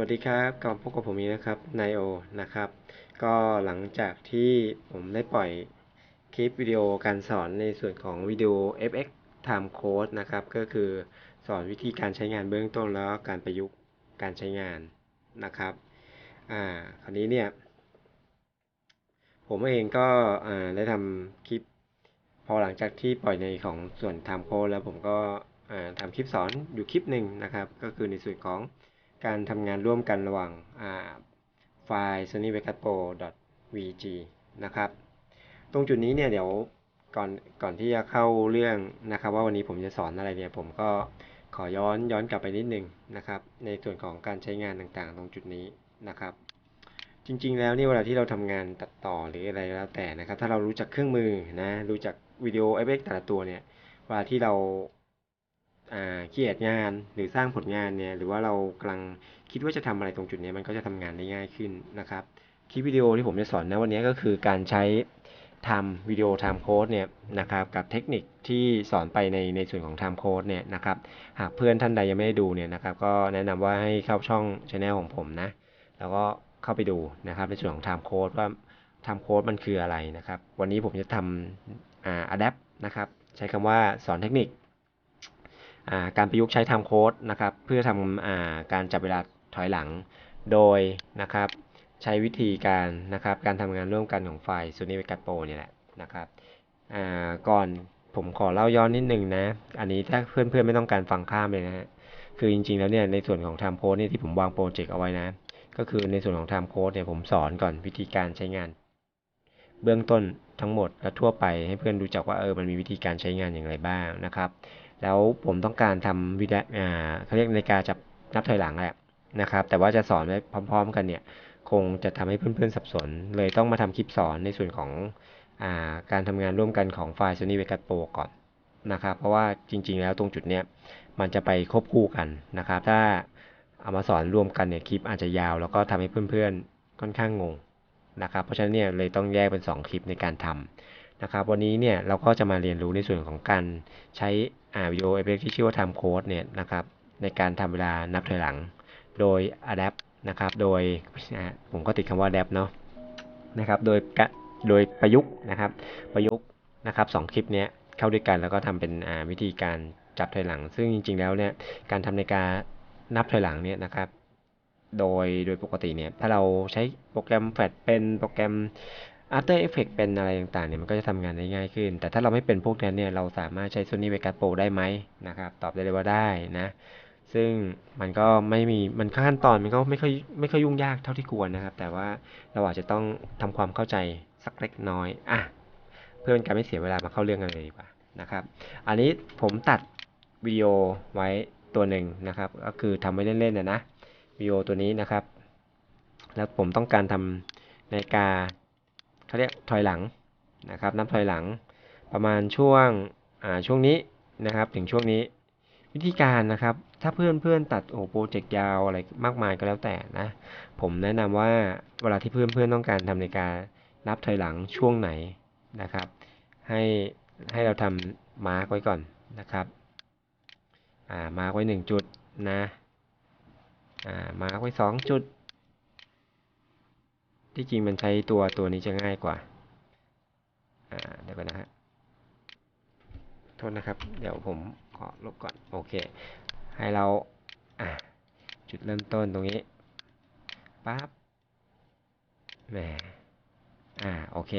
วัสดีครับกลับมาพบกับผมอีกนะครับนายโอนะครับ ก็หลังจากที่ผมได้ปล่อยคลิปวิดีโอการสอนในส่วนของวิดีโอ FX Time Code นะครับ ก็คือสอนวิธีการใช้งานเบื้องต้นแล้วการประยุกต์การใช้งานนะครับ อ่า คราวนี้เนี่ย ผมเองก็อ่าได้ทำคลิป พอหลังจากที่ปล่อยในของส่วน Time Code แล้วผมก็อ่าทำคลิปสอนอยู่คลิปหนึ่งนะครับ ก็คือในส่วนของ การทำงานร่วมกันระหว่างไฟล์ sony vegas pro vg นะครับ ตรงจุดนี้เนี่ยเดี๋ยวก่อนก่อนที่จะเข้าเรื่องนะครับ ว่าวันนี้ผมจะสอนอะไรเนี่ยผมก็ขอย้อนย้อนกลับไปนิดนึงนะครับ ในส่วนของการใช้งานต่างๆ ตรงจุดนี้นะครับ จริงๆแล้วเนี่ยเวลาที่เราทำงานตัดต่อหรืออะไรแล้วแต่นะครับ ถ้าเรารู้จักเครื่องมือนะรู้จักวิดีโอเอฟเฟกแต่ละตัวเนี่ยเวลาที่เรา เขียนงานหรือสร้างผลงานเนี่ยหรือว่าเรากำลังคิดว่าจะทำอะไรตรงจุดเนี้ยมันก็จะทำงานได้ง่ายขึ้นนะครับคลิปวิดีโอที่ผมจะสอนนะวันนี้ก็คือการใช้ทำวิดีโอ time code เนี่ยนะครับกับเทคนิคที่สอนไปในในส่วนของ time code เนี่ยนะครับหากเพื่อนท่านใดยังไม่ได้ดูเนี่ยนะครับก็แนะนำว่าให้เข้าช่อง channel ของผมนะแล้วก็เข้าไปดูนะครับในส่วนของ time code ว่า time code มันคืออะไรนะครับวันนี้ผมจะทำอ่า adapt นะครับใช้คำว่าสอนเทคนิค การประยุกต์ใช้ time code นะครับ เพื่อทำอาการจับเวลาถอยหลัง โดยนะครับใช้วิธีการนะครับการทำงานร่วมกันของไฟล์ Sony Vegas Pro เนี่แหละนะครับก่อนผมขอเล่าย้อนนิดนึงนะ อันนี้ถ้าเพื่อนๆไม่ต้องการฟังข้ามเลยนะฮะ คือจริงๆแล้วเนี่ยในส่วนของ time code เนี่ยที่ผมวางโปรเจกต์เอาไว้นะ ก็คือในส่วนของ time code เนี่ยผมสอนก่อนวิธีการใช้งาน เบื้องต้นทั้งหมดและทั่วไปให้เพื่อนรู้จักว่าเออมันมีวิธีการใช้งานอย่างไรบ้างนะครับ แล้วผมต้องการทำวิดีอ่าเขาเรียกนาฬิกาจับนับถอยหลังแหละนะครับ แต่ว่าจะสอนไว้พร้อม ๆ กันเนี่ย คงจะทำให้เพื่อนๆสับสน เลยต้องมาทำคลิปสอนในส่วนของอาการทำงานร่วมกันของไฟล์ Sony Vegas Pro ก่อนนะครับ เพราะว่าจริง ๆ แล้วตรงจุดเนี้ยมันจะไปควบคู่กันนะครับ ถ้าเอามาสอนรวมกันเนี่ยคลิปอาจจะยาว แล้วก็ทำให้เพื่อนๆค่อนข้างงงนะครับ เพราะฉะนั้นเนี่ยเลยต้องแยกเป็น 2 คลิปในการทำนะครับ วันนี้เนี่ยเราก็จะมาเรียนรู้ในส่วนของการใช้ วิดีโอเอฟเฟกที่ชื่อว่า time code เนี่ยนะครับในการทำเวลานับถอยหลัง โดย adapt นะครับ โดยผมก็ติดคำว่า adapt เนาะนะครับ โดยโดยประยุกต์นะครับ ประยุกต์นะครับสองคลิปเนี้ยเข้าด้วยกันแล้วก็ทำเป็นวิธีการจับถอยหลัง ซึ่งจริง ๆ แล้วเนี่ยการทำในการนับถอยหลังเนี่ยนะครับโดยโดยปกติเนี่ยถ้าเราใช้โปรแกรม Flash เป็นโปรแกรม After Effects เป็นอะไรต่างๆเนี่ยมันก็จะทำงานได้ง่ายขึ้น แต่ถ้าเราไม่เป็นพวกนั้นเนี่ยเราสามารถใช้ Sony Vegas Pro ได้ไหมนะครับ ตอบได้เลยว่าได้นะ ซึ่งมันก็ไม่มีมันขั้นตอนมันก็ไม่ค่อยไม่ค่อยยุ่งยากเท่าที่ควรนะครับ แต่ว่าเราอาจจะต้องทำความเข้าใจสักเล็กน้อยอะเพื่อเป็นการไม่เสียเวลามาเข้าเรื่องกันเลยดีกว่านะครับ อันนี้ผมตัดวิดีโอไว้ตัวหนึ่งนะครับ ก็คือทำไว้เล่นๆนะนะวิดีโอตัวนี้นะครับ แล้วผมต้องการทำนาฬิกา เขาเรียกถอยหลังนะครับ นับถอยหลังประมาณช่วงอ่าช่วงนี้นะครับ ถึงช่วงนี้ วิธีการนะครับ ถ้าเพื่อนเพื่อนตัดโอ้โปรเจกต์ยาวอะไรมากมายก็แล้วแต่นะ ผมแนะนำว่าเวลาที่เพื่อนเพื่อนต้องการทำในการนับถอยหลังช่วงไหนนะครับ ให้ให้เราทำมาร์กไว้ก่อนนะครับอ่ามาร์กไว้หนึ่งจุดนะอ่ามาร์กไว้สองจุด ที่จริงมันใช้ตัวตัวนี้จะง่ายกว่า อ่าเดี๋ยวก่อนนะฮะ โทษนะครับ เดี๋ยวผมขอลบก่อน โอเค ให้เรา อะจุดเริ่มต้นตรงนี้ ปั๊บ แหม อ่า โอเค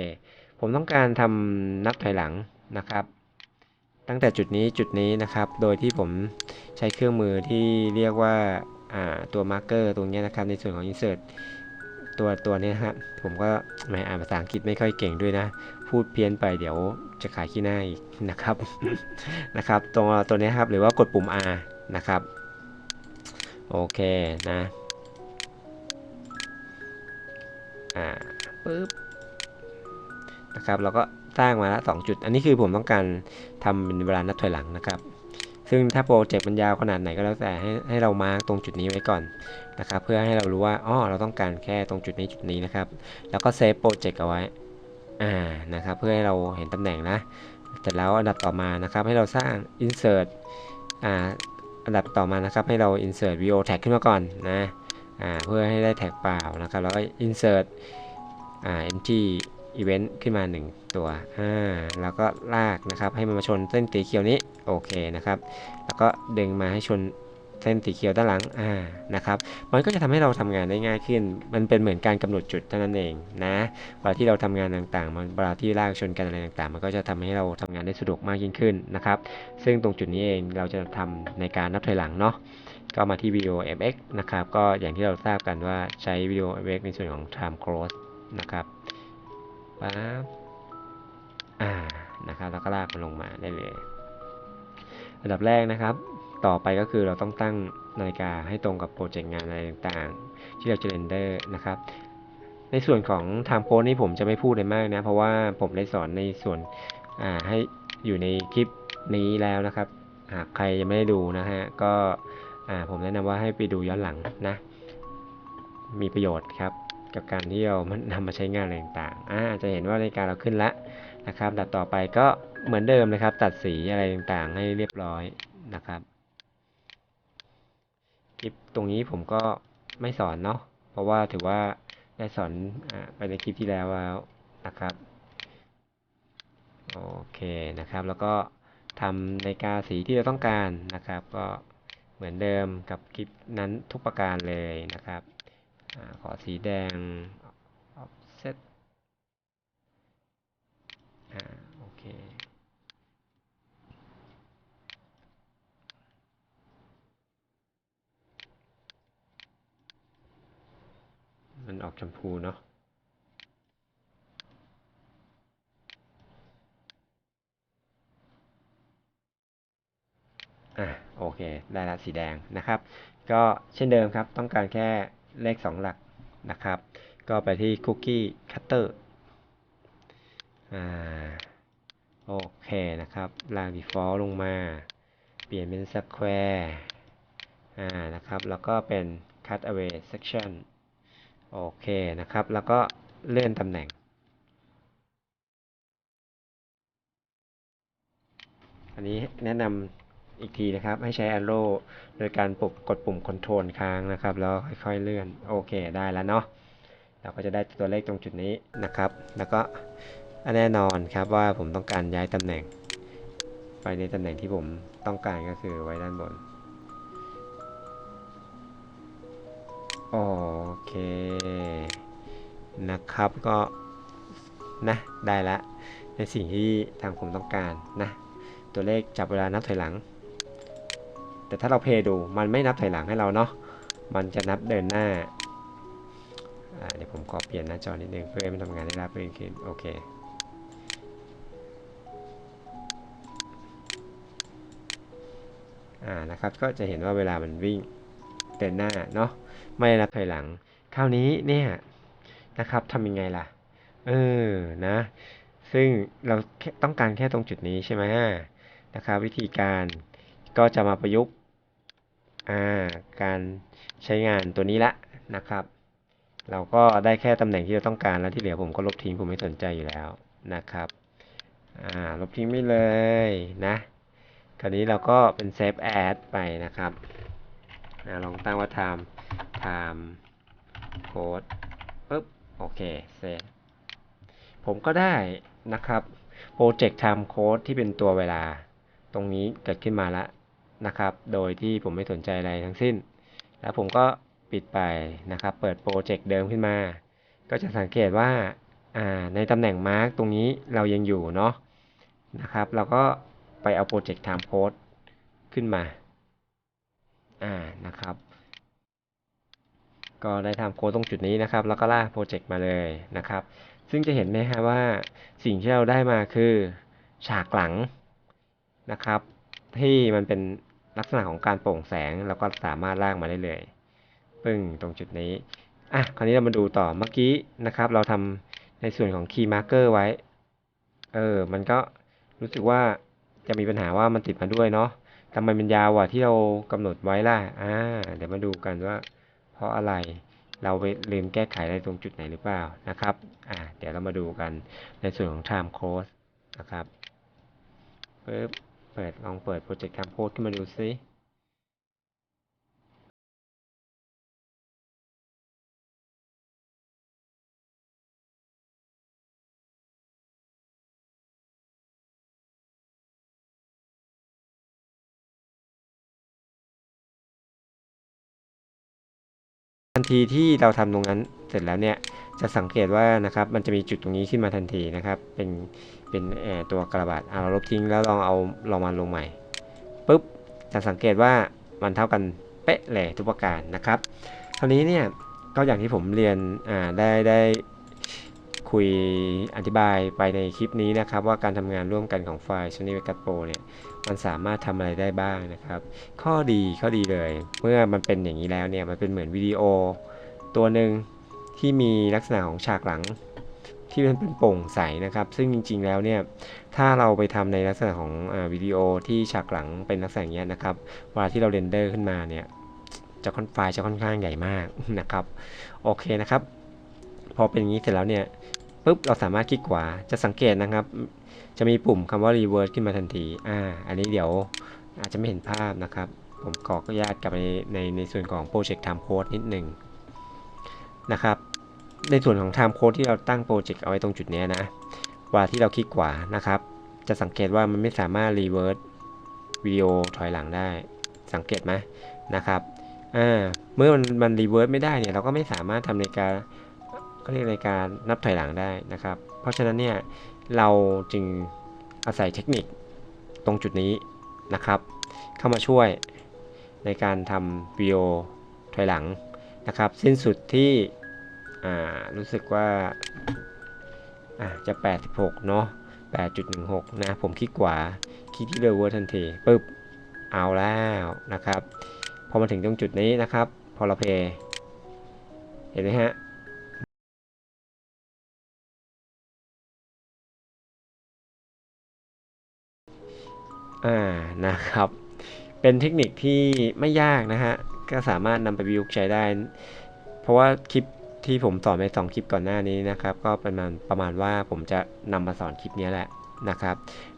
ผมต้องการทำนับถอยหลังนะครับ ตั้งแต่จุดนี้จุดนี้นะครับ โดยที่ผมใช้เครื่องมือที่เรียกว่า อ่า ตัวมาร์กเกอร์ตรงนี้นะครับ ในส่วนของ insert ตัวตัวนี้นะผมก็แหมอ่านภาษาอังกฤษไม่ค่อยเก่งด้วยนะ พูดเพี้ยนไปเดี๋ยวจะขายขี้หน้าอีกนะครับนะครับตรงตัวนี้ครับหรือว่ากดปุ่ม R นะครับ โอเคนะอ่าปึ๊บนะครับเราก็สร้างมาละสองจุด อันนี้คือผมต้องการทำเป็นเวลานับถอยหลังนะครับ ซึ่งถ้าโปรเจกต์มันยาวขนาดไหนก็แล้วแต่ให้ให้เรามาร์กตรงจุดนี้ไว้ก่อนนะครับ เพื่อให้เรารู้ว่าอ๋อเราต้องการแค่ตรงจุดนี้จุดนี้นะครับ แล้วก็เซฟโปรเจกต์เอาไว้อ่านะครับ เพื่อให้เราเห็นตำแหน่งนะเสร็จแล้วอันดับต่อมานะครับ ให้เราสร้าง insert อ่าอันดับต่อมานะครับ ให้เรา insert video tag ขึ้นมาก่อนนะอ่าเพื่อให้ได้แท็กเปล่านะครับแล้วก็ insert อ่า empty event ขึ้นมา 1 ตัว อ่า แล้วก็ลากนะครับ ให้มันมาชนเส้นสีเขียวนี้ โอเคนะครับ แล้วก็ดึงมาให้ชนเส้นสีเขียวด้านหลัง อ่า นะครับ มันก็จะทำให้เราทำงานได้ง่ายขึ้น มันเป็นเหมือนการกำหนดจุดเท่านั้นเองนะ เวลาที่เราทำงานต่างๆ มันเวลาที่ลากชนกันอะไรต่างๆ มันก็จะทำให้เราทำงานได้สะดวกมากยิ่งขึ้นนะครับ ซึ่งตรงจุดนี้เองเราจะทำในการนับถอยหลังเนาะ ก็มาที่วิดีโอ FX นะครับ ก็อย่างที่เราทราบกันว่าใช้วิดีโอ FX ในส่วนของ time close นะครับ ปั๊บอ่านะครับแล้วก็ลากมันลงมาได้เลย อันดับแรกนะครับ ต่อไปก็คือเราต้องตั้งนาฬิกาให้ตรงกับโปรเจกต์งานอะไรต่างๆ ที่เราจะเรนเดอร์นะครับ ในส่วนของ time code นี่ผมจะไม่พูดเลยมากนะ เพราะว่าผมได้สอนในส่วนอ่าให้อยู่ในคลิปนี้แล้วนะครับ หากใครยังไม่ได้ดูนะฮะ ก็อ่าผมแนะนำว่าให้ไปดูย้อนหลังนะ มีประโยชน์ครับ กับการที่เรามันนำมาใช้งานอะไรต่างๆอ่าจะเห็นว่านาฬิกาเราขึ้นแล้วนะครับดัดต่อไปก็เหมือนเดิมนะครับ ตัดสีอะไรต่างๆ ให้เรียบร้อยนะครับคลิปตรงนี้ผมก็ไม่สอนเนาะเพราะว่าถือว่าได้สอนอาไปในคลิปที่แล้วแล้วนะครับโอเคนะครับ แล้วก็ทำนาฬิกาสีที่เราต้องการนะครับ ก็เหมือนเดิมกับคลิปนั้นทุกประการเลยนะครับ ขอสีแดง offset อ่าโอเคมันออกชมพูเนาะอะโอเค ได้ละสีแดงนะครับ ก็เช่นเดิมครับ ต้องการแค่ เลข 2 หลักนะครับ ก็ไปที่ Cookie Cutter อ่าโอเคนะครับลาก default ลงมา เปลี่ยนเป็น square อ่านะครับ แล้วก็เป็น cut away section โอเคนะครับ แล้วก็เลื่อนตำแหน่ง อันนี้แนะนำ อีกทีนะครับ ให้ใช้ arrow โดยการปุกกดปุ่ม control ค้างนะครับ แล้วค่อยๆเลื่อน โอเค ได้แล้วเนาะ เราก็จะได้ตัวเลขตรงจุดนี้นะครับ แล้วก็แน่นอนครับว่าผมต้องการย้ายตำแหน่ง ไปในตำแหน่งที่ผมต้องการก็คือไว้ด้านบน โอเค นะครับ ก็นะ ได้ละ ในสิ่งที่ทางผมต้องการนะ ตัวเลขจับเวลานับถอยหลัง แต่ถ้าเราเพย์ดูมันไม่นับถอยหลังให้เราเนาะมันจะนับเดินหน้าอ่าเดี๋ยวผมขอเปลี่ยนหน้าจอนิดนึงเพื่อให้มันทำงานได้ราบรื่นขึ้นโอเคอ่านะครับก็จะเห็นว่าเวลามันวิ่งเดินหน้าเนาะไม่ได้นับถอยหลัง คราวนี้เนี่ยนะครับทำยังไงล่ะเออนะ ซึ่งเราต้องการแค่ตรงจุดนี้ใช่ไหมนะครับ วิธีการก็จะมาประยุกต์ อ่าการใช้งานตัวนี้ละนะครับ เราก็ได้แค่ตำแหน่งที่เราต้องการแล้วที่เหลือผมก็ลบทิ้งผมไม่สนใจอยู่แล้วนะครับอ่าลบทิ้งไม่เลยนะ คราวนี้เราก็เป็น save as ไปนะครับนะลองตั้งว่า time time code ปึ๊บโอเคเซฟผมก็ได้นะครับ project time code ที่เป็นตัวเวลา ตรงนี้เกิดขึ้นมาแล้ว นะครับ โดยที่ผมไม่สนใจอะไรทั้งสิ้น แล้วผมก็ปิดไปนะครับ เปิดโปรเจกต์เดิมขึ้นมา ก็จะสังเกตว่าในตำแหน่งมาร์กตรงนี้เรายังอยู่เนาะนะครับ เราก็ไปเอาโปรเจกต์ time code ขึ้นมาอ่านะครับ ก็ได้ทำโค้ดตรงจุดนี้นะครับ แล้วก็ลากโปรเจกต์มาเลยนะครับ ซึ่งจะเห็นไหมครับว่าสิ่งที่เราได้มาคือฉากหลังนะครับ ที่มันเป็น ลักษณะของการโปร่งแสงเราก็สามารถลากมาได้เลยปึ้งตรงจุดนี้อะคราวนี้เรามาดูต่อเมื่อกี้นะครับ เราทำในส่วนของ Key Marker ไว้ เออ มันก็รู้สึกว่าจะมีปัญหาว่ามันติดมาด้วยเนาะทำไมมันยาวกว่าที่เรากำหนดไว้ล่ะ อ่า เดี๋ยวมาดูกันว่า เพราะอะไร เราไปลืมแก้ไขอะไรตรงจุดไหนหรือเปล่านะครับ อ่า เดี๋ยวเรามาดูกันในส่วนของ time code นะครับปึ๊บ เปิดลองเปิดโปรเจกต์คำโพสขึ้นมาดูซิ ทีที่เราทำตรงนั้นเสร็จแล้วเนี่ยจะสังเกตว่านะครับมันจะมีจุดตรงนี้ขึ้นมาทันทีนะครับเป็นเป็นเอ่อตัวกระบาดเอาเราลบทิ้งแล้วลองเอาลองมาลงใหม่ปุ๊บจะสังเกตว่ามันเท่ากันเป๊ะเลยทุกประการนะครับคราวนี้เนี่ยก็อย่างที่ผมเรียนอ่าได้ได้ คุยอธิบายไปในคลิปนี้นะครับ ว่าการทำงานร่วมกันของไฟล์ Sony Vegas Pro เนี่ยมันสามารถทำอะไรได้บ้างนะครับ ข้อดีข้อดีเลย เมื่อมันเป็นอย่างนี้แล้วเนี่ยมันเป็นเหมือนวิดีโอ ตัวหนึ่งที่มีลักษณะของฉากหลังที่มันเป็นโปร่งใสนะครับ ซึ่งจริง ๆ แล้วเนี่ย ถ้าเราไปทำในลักษณะของอวิดีโอที่ฉากหลังเป็นลักษณะอย่างนี้นะครับ เวลาที่เราเรนเดอร์ขึ้นมาเนี่ย จะค่อนไฟล์จะค่อนข้างใหญ่มากนะครับ โอเคนะครับ พอเป็นอย่างนี้เสร็จแล้วเนี่ย ปุ๊บเราสามารถคลิกขวาจะสังเกตนะครับ จะมีปุ่มคำว่า reverse ขึ้นมาทันทีอ่าอันนี้เดี๋ยวอาจจะไม่เห็นภาพนะครับ ผมขออนุญาตกลับในในในส่วนของ project time code นิดหนึ่งนะครับในส่วนของ time code ที่เราตั้งโปรเจกต์เอาไว้ตรงจุดนี้นะเวลาที่เราคลิกขวานะครับ จะสังเกตว่ามันไม่สามารถ reverse วิดีโอถอยหลังได้ สังเกตไหมนะครับอ่าเมื่อมันมัน reverse ไม่ได้เนี่ยเราก็ไม่สามารถทำในการ เขาเรียกในการนับถอยหลังได้นะครับ เพราะฉะนั้นเนี่ยเราจึงอาศัยเทคนิคตรงจุดนี้นะครับ เข้ามาช่วยในการทำวิดีโอถอยหลังนะครับ สิ้นสุดที่อ่ารู้สึกว่าอ่าจะ 86 เนาะ8.16 นะ ผมคลิกขวาคลิกที่เรเวอร์ทันทีปึ๊บเอาแล้วนะครับ พอมาถึงตรงจุดนี้นะครับ พอเราเพย์เห็นไหมฮะ อ่านะครับ เป็นเทคนิคที่ไม่ยากนะฮะ ก็สามารถนำไปประยุกต์ใช้ได้ เพราะว่าคลิปที่ผมสอนไปสองคลิปก่อนหน้านี้นะครับ ก็ประมาณประมาณว่าผมจะนำมาสอนคลิปนี้แหละนะครับ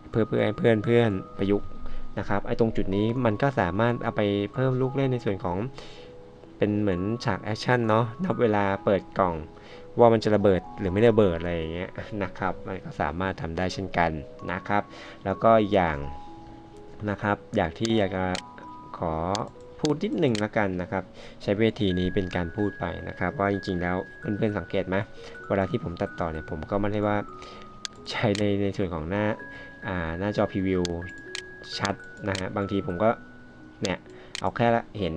เพื่อเพื่อเพื่อนเพื่อนประยุกต์นะครับไอ้ตรงจุดนี้มันก็สามารถเอาไปเพิ่มลูกเล่นในส่วนของเป็นเหมือนฉากแอคชั่นเนาะนับเวลาเปิดกล่องว่ามันจะระเบิดหรือไม่ระเบิดอะไรอย่างเงี้ยนะครับ มันก็สามารถทำได้เช่นกันนะครับ แล้วก็อย่าง นะครับ อยากที่อยากจะขอพูดนิดหนึ่งละกันนะครับ ใช้เวทีนี้เป็นการพูดไปนะครับ ว่าจริงๆแล้วเพื่อนๆสังเกตไหมเวลาที่ผมตัดต่อเนี่ยผมก็ไม่ได้ว่าใช้ในในส่วนของหน้าอ่าหน้าจอพรีวิวชัดนะฮะบางทีผมก็เนี่ยเอาแค่เห็น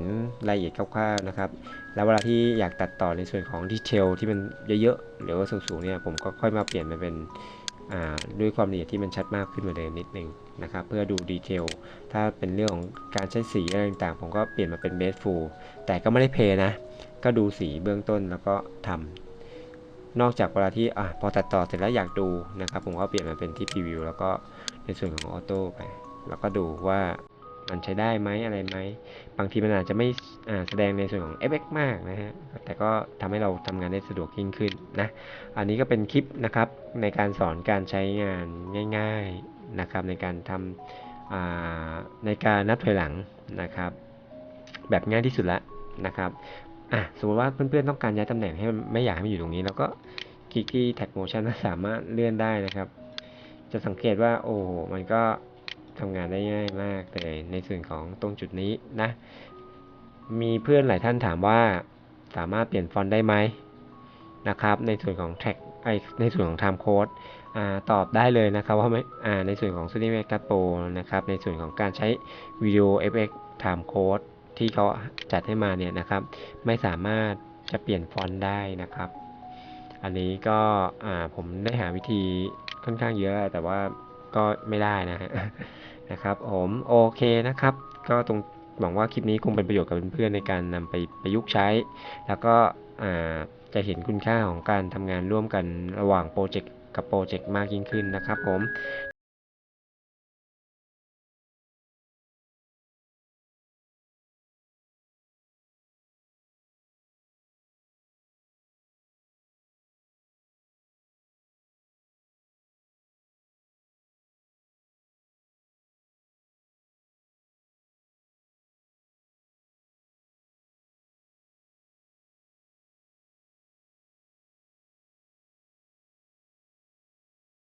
รายละเอียดคร่าวๆนะครับ แล้วเวลาที่อยากตัดต่อในส่วนของดีเทลที่มันเยอะๆหรือว่าสูงๆเนี่ยผมก็ค่อยมาเปลี่ยนมาเป็นด้วยความละเอียดที่มันชัดมากขึ้นมาเลยนิดนึง นะครับเพื่อดูดีเทลถ้าเป็นเรื่องของการใช้สีอะไรต่างๆ ผมก็เปลี่ยนมาเป็นเบสฟูลแต่ก็ไม่ได้เพย์นะ ก็ดูสีเบื้องต้นแล้วก็ทำนอกจากเวลาที่อะพอตัดต่อเสร็จแล้วอยากดูนะครับ ผมก็เปลี่ยนมาเป็นที่พรีวิวแล้วก็ในส่วนของออโต้ไป แล้วก็ดูว่ามันใช้ได้ไหมอะไรไหม บางทีมันอาจจะไม่แสดงในส่วนของ FX มากนะฮะ แต่ก็ทำให้เราทำงานได้สะดวกยิ่งขึ้นนะ อันนี้ก็เป็นคลิปนะครับในการสอนการใช้งานง่าย ๆ นะครับในการทำในการนับถอยหลังนะครับ แบบง่ายที่สุดละนะครับอะสมมติว่าเพื่อนๆต้องการย้ายตำแหน่งให้มันไม่อยากให้มันอยู่ตรงนี้แล้วก็คลิกที่ tag motion สามารถเลื่อนได้นะครับ จะสังเกตว่าโอ้มันก็ทำงานได้ง่ายมากเลยในส่วนของตรงจุดนี้นะ มีเพื่อนหลายท่านถามว่าสามารถเปลี่ยนฟอนต์ได้ไหมนะครับ ในส่วนของ track ไอในส่วนของ time code ตอบได้เลยนะครับว่าไม่ในส่วนของ Sony Vegas Pro นะครับในส่วนของการใช้วิดีโอ FX time code ที่เขาจัดให้มาเนี่ยนะครับไม่สามารถจะเปลี่ยนฟอนต์ได้นะครับ อันนี้ก็ผมได้หาวิธีค่อนข้างเยอะแต่ว่าก็ไม่ได้นะฮะนะครับผมโอเคนะครับ ก็ตรงหวังว่าคลิปนี้คงเป็นประโยชน์กับเพื่อนๆในการนำไปประยุกต์ใช้ แล้วก็จะเห็นคุณค่าของการทำงานร่วมกันระหว่างโปรเจกต์ กับโปรเจกต์มากยิ่งขึ้นนะครับผม